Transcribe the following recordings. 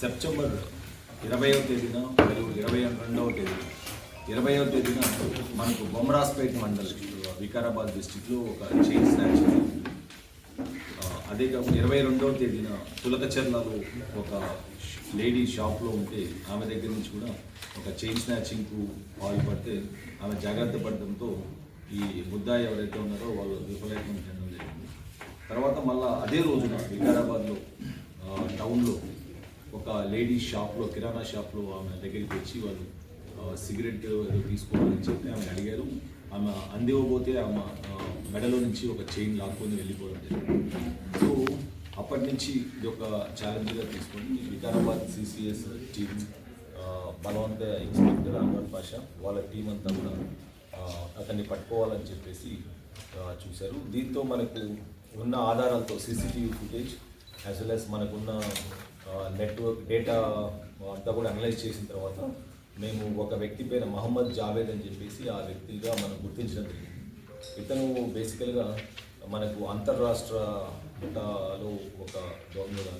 September ఇరవైవ తేదీన మరియు ఇరవై రెండవ తేదీన. ఇరవైవ తేదీన మనకు బొమ్రాస్పేట్ మండలం వికారాబాద్ డిస్టిక్లో ఒక చైన్ స్నాచ్ అదే కాకుండా ఇరవై రెండవ తేదీన తులకచర్లలో ఒక లేడీ షాప్లో ఉంటే ఆమె దగ్గర నుంచి కూడా ఒక చైన్ స్నాచింగ్కు పాల్పడితే ఆమె జాగ్రత్త పడడంతో ఈ ముద్దా ఎవరైతే ఉన్నారో వాళ్ళు విఫలయత్నం చెందడం జరిగింది. తర్వాత మళ్ళా అదే రోజున వికారాబాద్లో టౌన్లో ఒక లేడీ షాప్లో కిరాణా షాప్లో ఆమె దగ్గరికి వచ్చి వాళ్ళు సిగరెట్ తీసుకోవాలని చెప్పి ఆమె అడిగారు. ఆమె అందివ్వబోతే ఆమె మెడలో నుంచి ఒక చైన్ లాక్కొని వెళ్ళిపోవడం జరిగింది. సో అప్పటి నుంచి ఇది ఒక ఛాలెంజ్గా తీసుకొని Vikarabad CCS team Balavantha inspector Anwar Pasha వాళ్ళ టీం అంతా కూడా అతన్ని పట్టుకోవాలని చెప్పేసి చూశారు. దీంతో మనకు ఉన్న ఆధారాలతో CCTV footage as well as మనకున్న నెట్వర్క్ డేటా అంతా కూడా అనలైజ్ చేసిన తర్వాత మేము ఒక వ్యక్తి పేరు మహమ్మద్ జావేద్ అని చెప్పేసి ఆ వ్యక్తిగా మనం గుర్తించడం జరిగింది. ఇతను బేసికల్గా మనకు అంతర్రాష్ట్ర ముఠాలో ఒక దొంగగా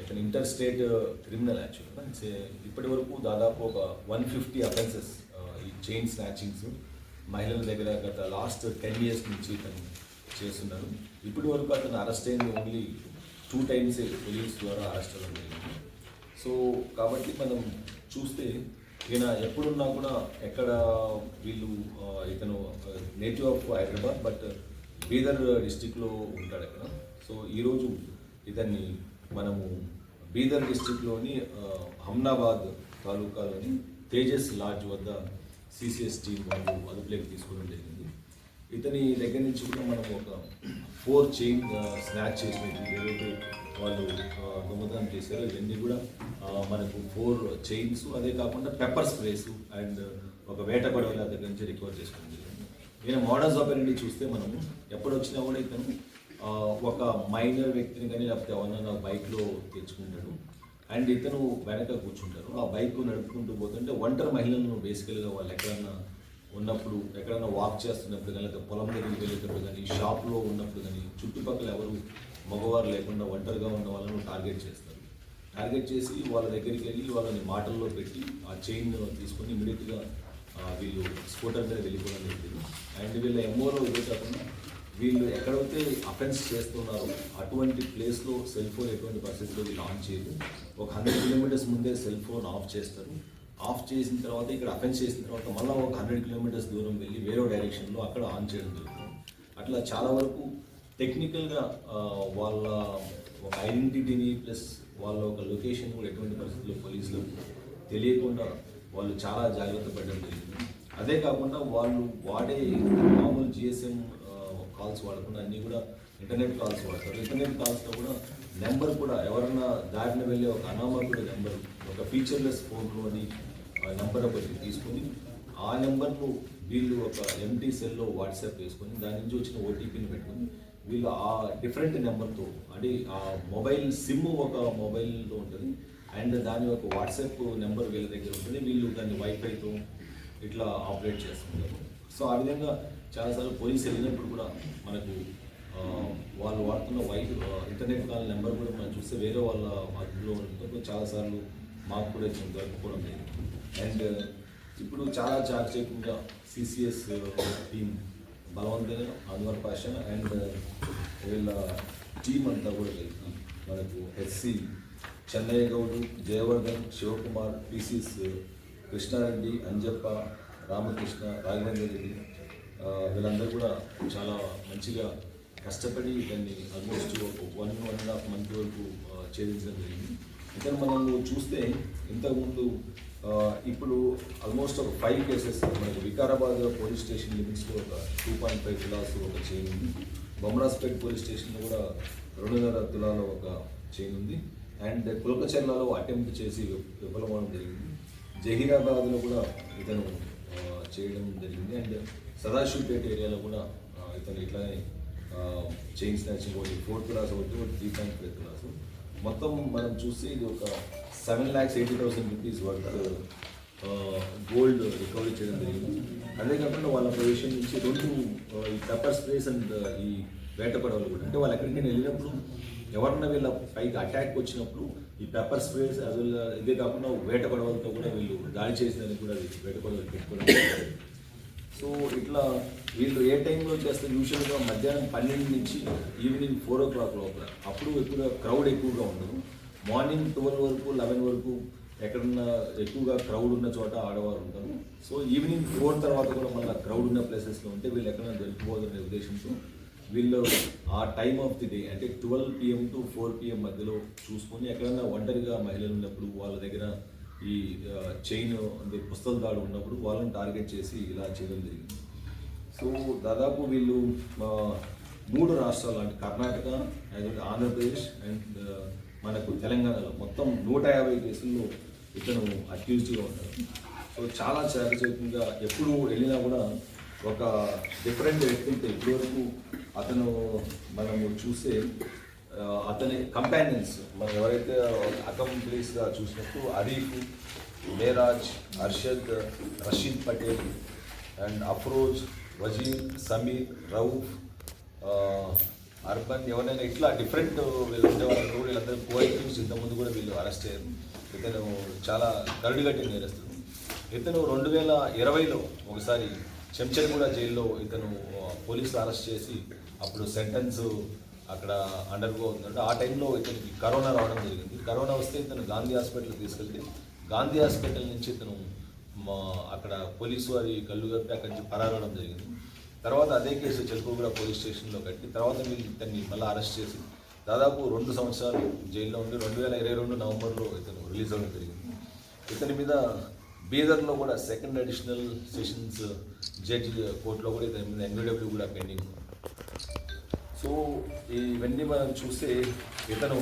ఇతను ఇంటర్ స్టేట్ క్రిమినల్ యాక్చువల్గా ఇప్పటి వరకు దాదాపు ఒక వన్ ఫిఫ్టీ అఫెన్సెస్ ఈ చైన్ స్నాచింగ్స్ మహిళల దగ్గర గత లాస్ట్ టెన్ ఇయర్స్ నుంచి ఇతను చేస్తున్నారు ఇప్పటి వరకు అతను అరెస్ట్ అయింది ఓన్లీ టూ టైమ్స్ పోలీస్ ద్వారా అరెస్ట్ అవ్వడం జరిగింది. సో కాబట్టి మనం చూస్తే ఈయన ఎప్పుడున్నా కూడా ఎక్కడ వీళ్ళు ఇతను native of Hyderabad but Bidar డిస్టిక్లో ఉంటాడు అక్కడ సో ఈరోజు ఇతన్ని మనము బీదర్ డిస్టిక్లోని హమ్నాబాద్ తాలూకాలోని తేజస్ లాడ్జ్ వద్ద సిసిఎస్ టీం వాళ్ళు అదుపులోకి తీసుకోవడం జరిగింది. ఇతని దగ్గర నుంచి కూడా మనం ఒక ఫోర్ చైన్ స్నాచ్ చేసినట్టు ఏదైతే వాళ్ళు దొంగతనం చేశారో ఇవన్నీ కూడా మనకు ఫోర్ చైన్స్. అదే కాకుండా పెప్పర్ స్ప్రేస్ అండ్ ఒక వేట గొడవల దగ్గర నుంచి రికవర్ చేసుకోవడం నేను ఈయన మోడల్స్ ఆపరేటివ్ చూస్తే మనము ఎప్పుడు వచ్చినా కూడా ఇతను ఒక మైనర్ వ్యక్తిని కానీ లేకపోతే ఎవరైనా బైక్లో తెచ్చుకుంటాడు. అండ్ ఇతను వెనక కూర్చుంటారు. ఆ బైక్ నడుపుకుంటూ పోతుంటే ఒంటరి మహిళలను బేసికల్గా వాళ్ళు ఎక్కడన్నా ఉన్నప్పుడు ఎక్కడైనా వాక్ చేస్తున్నప్పుడు కానీ లేకపోతే పొలం దగ్గరికి వెళ్ళేటప్పుడు కానీ షాప్లో ఉన్నప్పుడు కానీ చుట్టుపక్కల ఎవరు మగవారు లేకుండా ఒంటరిగా ఉన్న వాళ్ళను టార్గెట్ చేస్తారు. టార్గెట్ చేసి వాళ్ళ దగ్గరికి వెళ్ళి వాళ్ళని మాటల్లో పెట్టి ఆ చైన్ తీసుకొని ఇమీడియట్గా వీళ్ళు స్కూటర్ మీద వెళ్ళిపోవడం జరిగింది. అండ్ వీళ్ళ ఎంఓలో ఇదే కాకుండా వీళ్ళు ఎక్కడైతే అఫెన్స్ చేస్తున్నారో అటువంటి ప్లేస్లో సెల్ ఫోన్ ఎటువంటి పరిస్థితుల్లో వీళ్ళు ఆన్ చేయరు. ఒక హండ్రెడ్ కిలోమీటర్స్ ముందే సెల్ ఫోన్ ఆఫ్ చేస్తారు. ఆఫ్ చేసిన తర్వాత ఇక్కడ అఫెన్స్ చేసిన తర్వాత మళ్ళీ ఒక హండ్రెడ్ కిలోమీటర్స్ దూరం వెళ్ళి వేరే డైరెక్షన్లో అక్కడ ఆన్ చేయడం జరుగుతుంది. అట్లా చాలా వరకు టెక్నికల్గా వాళ్ళ ఒక ఐడెంటిటీని ప్లస్ వాళ్ళ ఒక లొకేషన్ కూడా ఎటువంటి పరిస్థితుల్లో పోలీసులు తెలియకుండా వాళ్ళు చాలా జాగ్రత్త పడడం జరిగింది. అదే కాకుండా వాళ్ళు వాడే మామూలు జిఎస్ఎం కాల్స్ వాడకుండా అన్నీ కూడా ఇంటర్నెట్ కాల్స్ వాడతారు. ఇంటర్నెట్ కాల్స్లో కూడా నెంబర్ కూడా ఎవరన్నా దాటిన వెళ్ళే ఒక అనామకుడు నెంబర్ ఒక ఫీచర్లెస్ ఫోన్లోని నెంబర్ ఒకటి తీసుకొని ఆ నెంబర్ను వీళ్ళు ఒక ఎంటీ సెల్లో వాట్సాప్ వేసుకొని దాని నుంచి వచ్చిన ఓటీపీని పెట్టుకొని వీళ్ళు ఆ డిఫరెంట్ నెంబర్తో అంటే ఆ మొబైల్ సిమ్ ఒక మొబైల్లో ఉంటుంది అండ్ దాని ఒక వాట్సాప్ నెంబర్ వీళ్ళ దగ్గర ఉంటుంది వీళ్ళు దాన్ని వైఫైతో ఇట్లా ఆపరేట్ చేస్తుంటారు. సో ఆ విధంగా చాలాసార్లు పోలీస్ వెళ్ళినప్పుడు కూడా మనకు వాళ్ళు వాడుతున్న వైఫ్ ఇంటర్నెట్ కాల్ నెంబర్ కూడా మనం చూస్తే వేరే వాళ్ళ అదుపులో ఉంటుంది. చాలాసార్లు మాకు కూడా కొంచెం దొరకపోవడం లేదు. అండ్ ఇప్పుడు చాలా చాకచక్యంగా సిసిఎస్ టీం బలవంతమైన అన్వర్ పాషా అండ్ వీళ్ళ టీం అంతా కూడా కలిపి మనకు ఎస్సీ చెన్నయ్య గౌడు జయవర్ధన్ శివకుమార్ పీసీస్ కృష్ణారెడ్డి అంజప్ప రామకృష్ణ రాఘవేంద్ర రెడ్డి వీళ్ళందరూ కూడా చాలా మంచిగా కష్టపడి దాన్ని ఆల్మోస్ట్ ఒక one one and half month వరకు ఛేదించడం జరిగింది. ఇక్కడ మనము చూస్తే ఇంతకుముందు ఇప్పుడు ఆల్మోస్ట్ ఒక ఫైవ్ కేసెస్ మనకు వికారాబాద్ పోలీస్ స్టేషన్ లిమిట్స్లో ఒక టూ పాయింట్ ఫైవ్ తులాస్ ఒక చైన్ ఉంది. బొమ్మరాజ్పేట్ పోలీస్ స్టేషన్లో కూడా రెండున్నర తులాల ఒక చైన్ ఉంది. అండ్ కులకచర్లలో అటెంప్ట్ చేసి విఫలమవడం జరిగింది. జహీరాబాద్లో కూడా ఇతను చేయడం జరిగింది. అండ్ సదాశివపేట ఏరియాలో కూడా ఇతను ఇట్లానే చైన్ స్నాచింగ్ ఒకటి ఫోర్ క్లాస్ ఒకటి ఒకటి త్రీ పాయింట్ ఫైవ్ క్లాస్ మొత్తం మనం చూస్తే ఇది ఒక seven lakhs eighty thousand rupees worth gold recovery చేయడం జరిగింది. అదే కాకుండా వాళ్ళ ప్రదేశం నుంచి రెండు uh, ఈ పెప్పర్ స్ప్రేస్ అండ్ ఈ వేట పడవలు కూడా. అంటే వాళ్ళు ఎక్కడికైనా వెళ్ళినప్పుడు ఎవరన్నా వీళ్ళ పైకి అటాక్ వచ్చినప్పుడు ఈ పెప్పర్ స్ప్రేస్ యాజ్ ఇదే కాకుండా వేట పడవలతో కూడా వీళ్ళు దాడి చేసినది కూడా వీళ్ళు వేట పడవలు పెట్టుకోవడం సో ఇట్లా వీళ్ళు ఏ టైంలో చేస్తారు యూజువల్గా మధ్యాహ్నం పన్నెండు నుంచి ఈవినింగ్ ఫోర్ ఓ క్లాక్ లోపల. అప్పుడు ఎక్కువగా క్రౌడ్ ఎక్కువగా ఉండదు. మార్నింగ్ ట్వెల్వ్ వరకు లెవెన్ వరకు ఎక్కడన్నా ఎక్కువగా క్రౌడ్ ఉన్న చోట ఆడవారు ఉంటారు. సో ఈవినింగ్ ఫోర్ తర్వాత కూడా మళ్ళీ క్రౌడ్ ఉన్న ప్లేసెస్లో ఉంటే వీళ్ళు ఎక్కడైనా దొరికిపోదనే ఉద్దేశంతో వీళ్ళు ఆ టైమ్ ఆఫ్ ది డే అంటే twelve PM to four PM మధ్యలో చూసుకొని ఎక్కడైనా ఒంటరిగా మహిళలు ఉన్నప్పుడు వాళ్ళ దగ్గర ఈ చైన్ అంటే పుస్తల దాడు ఉన్నప్పుడు వాళ్ళని టార్గెట్ చేసి ఇలా చేయడం జరిగింది. సో దాదాపు వీళ్ళు మూడు రాష్ట్రాలు అంటే కర్ణాటక అండ్ ఆంధ్రప్రదేశ్ అండ్ మనకు తెలంగాణలో మొత్తం నూట యాభై కేసుల్లో ఇతను అక్యూజ్డ్గా ఉన్నారు సో చాలా చాకచక్యంగా ఎప్పుడు వెళ్ళినా కూడా ఒక డిఫరెంట్ వ్యక్తులతో ఇప్పటివరకు అతను మనము చూస్తే అతని కంపానియన్స్ మనం ఎవరైతే అకంప్లీస్గా చూసినట్టు అరీఫ్ మేరాజ్ అర్షద్ రషీద్ పటేల్ అండ్ అఫ్రోజ్ వజీర్ సమీర్ రౌఫ్ అర్బన్ ఎవరైనా ఇట్లా డిఫరెంట్ వీళ్ళు ఉండేవాళ్ళు కూడా వీళ్ళందరూ కోఐక్యూస్ ఇంతకుముందు కూడా వీళ్ళు అరెస్ట్ అయ్యారు. ఇతను చాలా కరుడుగట్టి నేరస్తుడు. ఇతను రెండు వేల ఇరవైలో ఒకసారి చెంచల్గూడ జైల్లో ఇతను పోలీసులు అరెస్ట్ చేసి అప్పుడు సెంటెన్స్ అక్కడ అండర్గో ఉందంటే ఆ టైంలో ఇతనికి కరోనా రావడం జరిగింది. కరోనా వస్తే ఇతను గాంధీ హాస్పిటల్కి తీసుకెళ్తే గాంధీ హాస్పిటల్ నుంచి ఇతను మా అక్కడ పోలీసు వారి కళ్ళు కప్పి అక్కడి నుంచి పరారవడం జరిగింది. తర్వాత అదే కేసు చెల్పూగూడ పోలీస్ స్టేషన్లో కట్టి తర్వాత వీళ్ళు ఇతన్ని మళ్ళీ అరెస్ట్ చేసి దాదాపు రెండు సంవత్సరాలు జైల్లో ఉండి రెండు వేల ఇరవై రెండు నవంబర్లో ఇతను రిలీజ్ అవ్వడం జరిగింది. ఇతని మీద బీదర్లో కూడా సెకండ్ అడిషనల్ సెషన్స్ జడ్జి కోర్టులో కూడా ఇతని మీద ఎన్వీడబ్ల్యూ కూడా పెండింగ్ ఉంది. సో ఇవన్నీ మనం చూస్తే ఇతను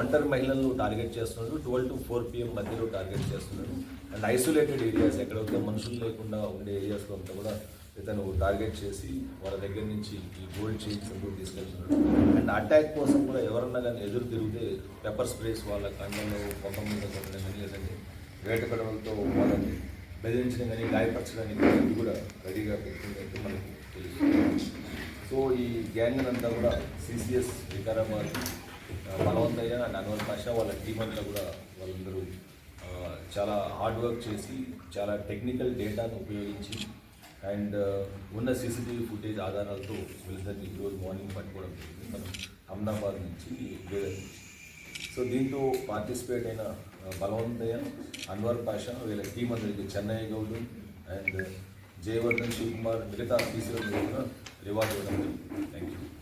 ఒంటరి మహిళలను టార్గెట్ చేస్తున్నాడు. ట్వెల్వ్ టు ఫోర్ పిఎం మధ్యలో టార్గెట్ చేస్తున్నాడు. అండ్ ఐసోలేటెడ్ ఏరియాస్ ఎక్కడైతే మనుషులు లేకుండా ఉండే ఏరియాస్లో అంతా కూడా ఇతను టార్గెట్ చేసి వాళ్ళ దగ్గర నుంచి ఈ గోల్డ్ చైన్స్ అంటూ తీసుకెళ్తున్నాడు. అండ్ అటాక్ కోసం కూడా ఎవరన్నా కానీ ఎదురు తిరిగితే పెప్పర్ స్ప్రేస్ వాళ్ళ కండంలో ముఖం మీద కొట్టడం కానీ లేదంటే వేట కడవలతో వాళ్ళని బెదిరించడం కానీ గాయపరచడానికి కూడా రెడీగా పెట్టుకున్నట్టు మనకు తెలుసు సో ఈ గ్యాంగ్ అంతా కూడా సిసిఎస్ వికారాబాద్ బలవంతయ్య అండ్ అన్వర్ పాషా వాళ్ళ టీం అంతా కూడా వాళ్ళందరూ చాలా హార్డ్ వర్క్ చేసి చాలా టెక్నికల్ డేటాను ఉపయోగించి అండ్ ఉన్న సీసీటీవీ ఫుటేజ్ ఆధారాలతో వీళ్ళిద్దరిని ఈరోజు మార్నింగ్ పట్టుకోవడం జరిగింది. మనం అహ్మదాబాద్ నుంచి వేదర్ సో దీంతో పార్టిసిపేట్ అయిన బలవంతయ్య అన్వర్ పాషా వీళ్ళ టీం అందరికి చెన్నై గౌడ్ అండ్ జయవర్ధన్ శివకుమార్ మిగతా ఆఫీసర్లు కూడా reward your company. Thank you.